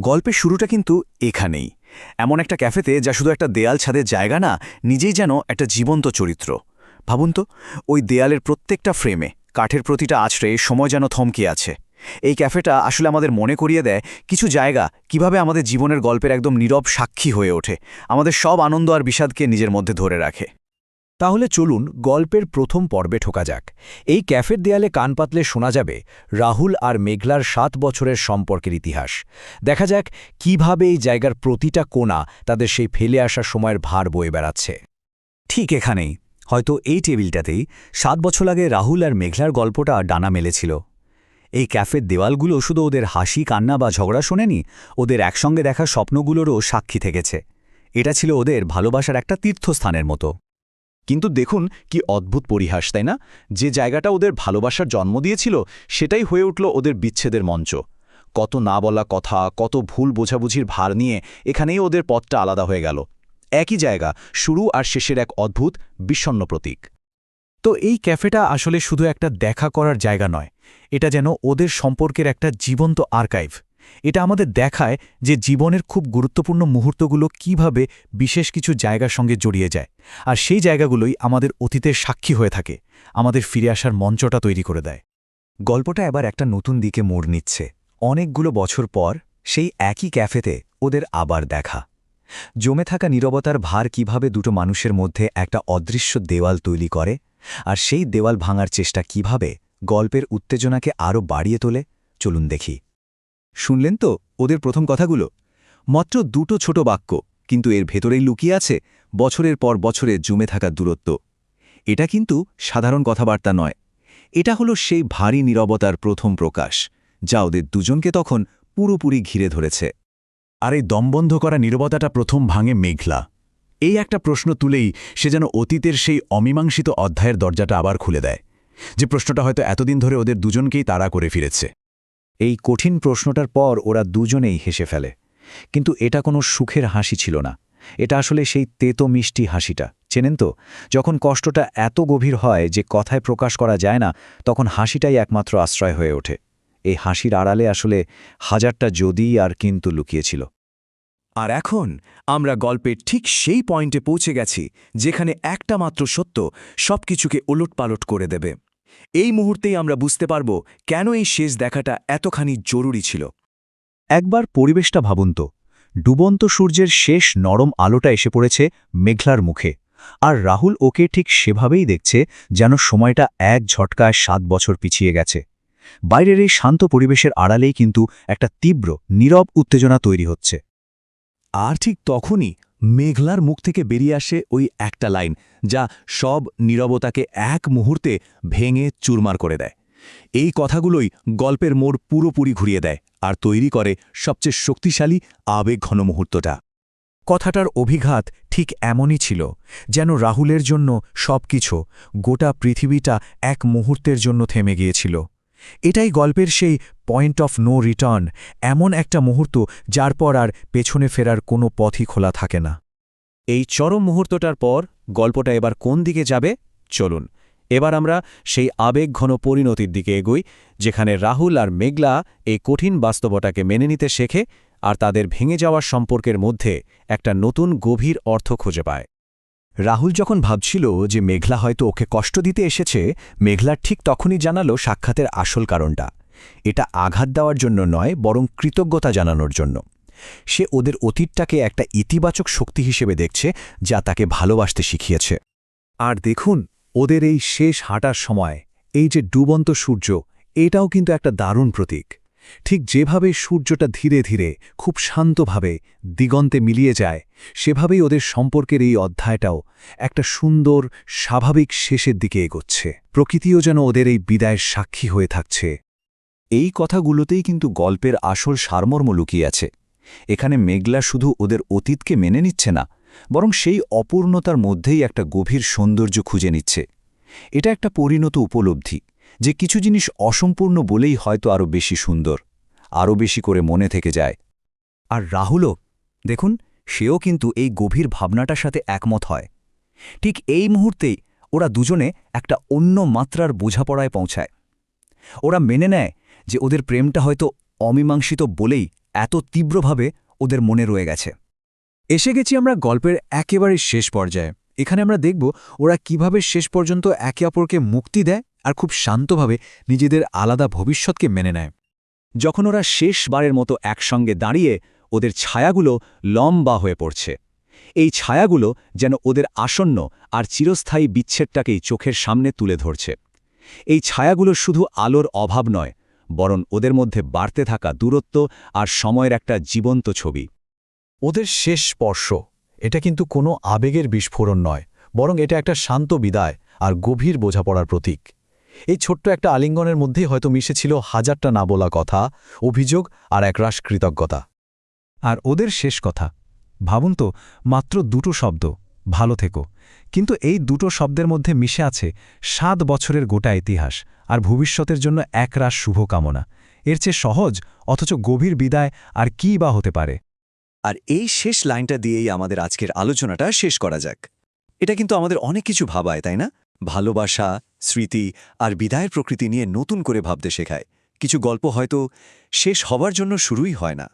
গল্পের শুরুটা কিন্তু এখানেই। এমন একটা ক্যাফেতে যা শুধু একটা দেয়াল ছাদের জায়গা না, নিজেই যেন একটা জীবন্ত চরিত্র। ভাবুন তো, ওই দেয়ালের প্রত্যেকটা ফ্রেমে, কাঠের প্রতিটা আছড়ে সময় যেন থমকে আছে। এই ক্যাফেটা আসলে আমাদের মনে করিয়ে দেয় কিছু জায়গা কীভাবে আমাদের জীবনের গল্পের একদম নীরব সাক্ষী হয়ে ওঠে, আমাদের সব আনন্দ আর বিষাদকে নিজের মধ্যে ধরে রাখে। তাহলে চলুন গল্পের প্রথম পর্বে ঠোকা যাক। এই ক্যাফের দেয়ালে কান পাতলে শোনা যাবে রাহুল আর মেঘলার সাত বছরের সম্পর্কের ইতিহাস। দেখা যাক কীভাবে এই জায়গার প্রতিটা কোণা তাদের সেই ফেলে আসা সময়ের ভার বয়ে বেড়াচ্ছে। ঠিক এখানেই, হয়তো এই টেবিলটাতেই সাত বছর আগে রাহুল আর মেঘলার গল্পটা ডানা মেলেছিল। এই ক্যাফের দেওয়ালগুলো শুধু ওদের হাসি, কান্না বা ঝগড়া শোনেনি, ওদের একসঙ্গে দেখা স্বপ্নগুলোরও সাক্ষী থেকেছে। এটা ছিল ওদের ভালোবাসার একটা তীর্থস্থানের মতো। কিন্তু দেখুন কি অদ্ভুত পরিহাস, তাই না? যে জায়গাটা ওদের ভালোবাসার জন্ম দিয়েছিল, সেটাই হয়ে উঠল ওদের বিচ্ছেদের মঞ্চ। কত না বলা কথা, কত ভুল বোঝাবুঝির ভার নিয়ে এখানেই ওদের পথটা আলাদা হয়ে গেল। একই জায়গা, শুরু আর শেষের এক অদ্ভুত বিষণ্ন প্রতীক। তো এই ক্যাফেটা আসলে শুধু একটা দেখা করার জায়গা নয়, এটা যেন ওদের সম্পর্কের একটা জীবন্ত আর্কাইভ। এটা আমাদের দেখায় যে জীবনের খুব গুরুত্বপূর্ণ মুহূর্তগুলো কীভাবে বিশেষ কিছু জায়গার সঙ্গে জড়িয়ে যায়। আর সেই জায়গাগুলোই আমাদের অতীতের সাক্ষী হয়ে থাকে, আমাদের ফিরে আসার মঞ্চটা তৈরি করে দেয়। গল্পটা এবার একটা নতুন দিকে মোড় নিচ্ছে। অনেকগুলো বছর পর সেই একই ক্যাফেতে ওদের আবার দেখা। জমে থাকা নীরবতার ভার কীভাবে দুটো মানুষের মধ্যে একটা অদৃশ্য দেওয়াল তৈরি করে, আর সেই দেওয়াল ভাঙার চেষ্টা কীভাবে গল্পের উত্তেজনাকে আরও বাড়িয়ে তোলে, চলুন দেখি। শুনলেন তো ওদের প্রথম কথাগুলো? মাত্র দুটো ছোট বাক্য, কিন্তু এর ভেতরেই লুকিয়ে আছে বছরের পর বছরে জমে থাকা দূরত্ব। এটা কিন্তু সাধারণ কথাবার্তা নয়। এটা হলো সেই ভারী নীরবতার প্রথম প্রকাশ, যা ওদের দুজনকে তখন পুরোপুরি ঘিরে ধরেছে। আর এই দমবন্ধ করা নীরবতাটা প্রথম ভাঙে মেঘলা। এই একটা প্রশ্ন তুলেই সে যেন অতীতের সেই অমীমাংসিত অধ্যায়ের দরজাটা আবার খুলে দেয়, যে প্রশ্নটা হয়তো এতদিন ধরে ওদের দুজনকেই তাড়া করে ফিরেছে। এই কঠিন প্রশ্নটার পর ওরা দুজনেই হেসে ফেলে। কিন্তু এটা কোনো সুখের হাসি ছিল না। এটা আসলে সেই তেতো মিষ্টি হাসিটা। চেনেন তো, যখন কষ্টটা এত গভীর হয় যে কথায় প্রকাশ করা যায় না, তখন হাসিটাই একমাত্র আশ্রয় হয়ে ওঠে। এই হাসির আড়ালে আসলে হাজারটা যদি আর কিন্তু লুকিয়েছিল। আর এখন আমরা গল্পের ঠিক সেই পয়েন্টে পৌঁছে গেছি, যেখানে একটা মাত্র সত্য সবকিছুকে ওলটপালট করে দেবে। এই মুহূর্তেই আমরা বুঝতে পারব কেন এই শেষ দেখাটা এতখানি জরুরি ছিল। একবার পরিবেশটা ভাবুন তো, ডুবন্ত সূর্যের শেষ নরম আলোটা এসে পড়েছে মেঘলার মুখে, আর রাহুল ওকে ঠিক সেভাবেই দেখছে যেন সময়টা এক ঝটকায় সাত বছর পিছিয়ে গেছে। বাইরের এই শান্ত পরিবেশের আড়ালেই কিন্তু একটা তীব্র, নীরব উত্তেজনা তৈরি হচ্ছে। আর ঠিক তখনই মেঘলার মুখ থেকে বেরিয়ে আসে ওই একটা লাইন যা সব নীরবতাকে এক মুহূর্তে ভেঙে চুরমার করে দেয়। এই কথাগুলোই গল্পের মোড় পুরোপুরি ঘুরিয়ে দেয় আর তৈরি করে সবচেয়ে শক্তিশালী, আবেগঘন মুহূর্তটা। কথাটার অভিঘাত ঠিক এমনই ছিল যেন রাহুলের জন্য সবকিছু, গোটা পৃথিবীটা এক মুহূর্তের জন্য থেমে গিয়েছিল। এটাই গল্পের সেই পয়েন্ট অফ নো রিটার্ন এমন একটা মুহূর্ত যার পর আর পেছনে ফেরার কোনো পথই খোলা থাকে না। এই চরম মুহূর্তটার পর গল্পটা এবার কোন দিকে যাবে? চলুন, এবার আমরা সেই আবেগঘন পরিণতির দিকে এগোই, যেখানে রাহুল আর মেঘলা এই কঠিন বাস্তবতাকে মেনে নিতে শেখে আর তাদের ভেঙে যাওয়ার সম্পর্কের মধ্যে একটা নতুন গভীর অর্থ খুঁজে পায়। রাহুল যখন ভাবছিল যে মেঘলা হয়তো ওকে কষ্ট দিতে এসেছে মেঘলার ঠিক তখনই জানালো সাক্ষাতের আসল কারণটা। এটা আঘাত দেওয়ার জন্য নয়, বরং কৃতজ্ঞতা জানানোর জন্য। সে ওদের অতীতটাকে একটা ইতিবাচক শক্তি হিসেবে দেখছে, যা তাকে ভালোবাসতে শিখিয়েছে। আর দেখুন, ওদের এই শেষ হাঁটার সময়, এই যে ডুবন্ত সূর্য, এটাও কিন্তু একটা দারুণ প্রতীক। ঠিক যেভাবে সূর্যটা ধীরে ধীরে, খুব শান্তভাবে দিগন্তে মিলিয়ে যায়, সেভাবেই ওদের সম্পর্কের এই অধ্যায়টাও একটা সুন্দর, স্বাভাবিক শেষের দিকে এগোচ্ছে। প্রকৃতিও যেন ওদের এই বিদায়ের সাক্ষী হয়ে থাকছে। এই কথাগুলোতেই কিন্তু গল্পের আসল সারমর্ম লুকিয়ে আছে। এখানে মেঘলা শুধু ওদের অতীতকে মেনে নিচ্ছে না, বরং সেই অপূর্ণতার মধ্যেই একটা গভীর সৌন্দর্য খুঁজে নিচ্ছে। এটা একটা পরিণত উপলব্ধি। যে কিছু জিনিস অসম্পূর্ণ বলেই হয়তো আরও বেশি সুন্দর আরও বেশি করে মনে থেকে যায়। আর রাহুলও, দেখুন, সেও কিন্তু এই গভীর ভাবনাটার সাথে একমত হয়। ঠিক এই মুহূর্তেই ওরা দুজনে একটা অন্য মাত্রার বোঝাপড়ায় পৌঁছায়। ওরা মেনে নেয় যে ওদের প্রেমটা হয়তো অমীমাংসিত বলেই এত তীব্রভাবে ওদের মনে রয়ে গেছে। এসে গেছি আমরা গল্পের একেবারে শেষ পর্যায়ে। এখানে আমরা দেখব ওরা কীভাবে শেষ পর্যন্ত একে অপরকে মুক্তি দেয় আর খুব শান্তভাবে নিজেদের আলাদা ভবিষ্যৎকে মেনে নেয়। যখন ওরা শেষবারের মতো একসঙ্গে দাঁড়িয়ে ওদের ছায়াগুলো লম্বা হয়ে পড়ছে, এই ছায়াগুলো যেন ওদের আসন্ন আর চিরস্থায়ী বিচ্ছেদটাকেই চোখের সামনে তুলে ধরছে। এই ছায়াগুলো শুধু আলোর অভাব নয়, বরং ওদের মধ্যে বাড়তে থাকা দূরত্ব আর সময়ের একটা জীবন্ত ছবি। ওদের শেষ স্পর্শ, এটা কিন্তু কোনো আবেগের বিস্ফোরণ নয়, বরং এটা একটা শান্ত বিদায় আর গভীর বোঝাপড়ার প্রতীক। এই ছোট্ট একটা আলিঙ্গনের মধ্যেই হয়তো মিশেছিল হাজারটা না বলা কথা, অভিযোগ আর একরাশ কৃতজ্ঞতা। আর ওদের শেষ কথা, ভাবুন তো, মাত্র দুটো শব্দ, ভালো থেকো। কিন্তু এই দুটো শব্দের মধ্যে মিশে আছে সাত বছরের গোটা ইতিহাস আর ভবিষ্যতের জন্য একরাশ শুভকামনা। এর চেয়ে সহজ, অথচ গভীর বিদায় আর কী বা হতে পারে? আর এই শেষ লাইনটা দিয়েই আমাদের আজকের আলোচনাটা শেষ করা যাক। এটা কিন্তু আমাদের অনেক কিছু ভাবায়, তাই না? ভালোবাসা, স্মৃতি আর বিদায়ের প্রকৃতি নিয়ে নতুন করে ভাবতে শেখায়। কিছু গল্প হয়তো শেষ হবার জন্য শুরুই হয় না।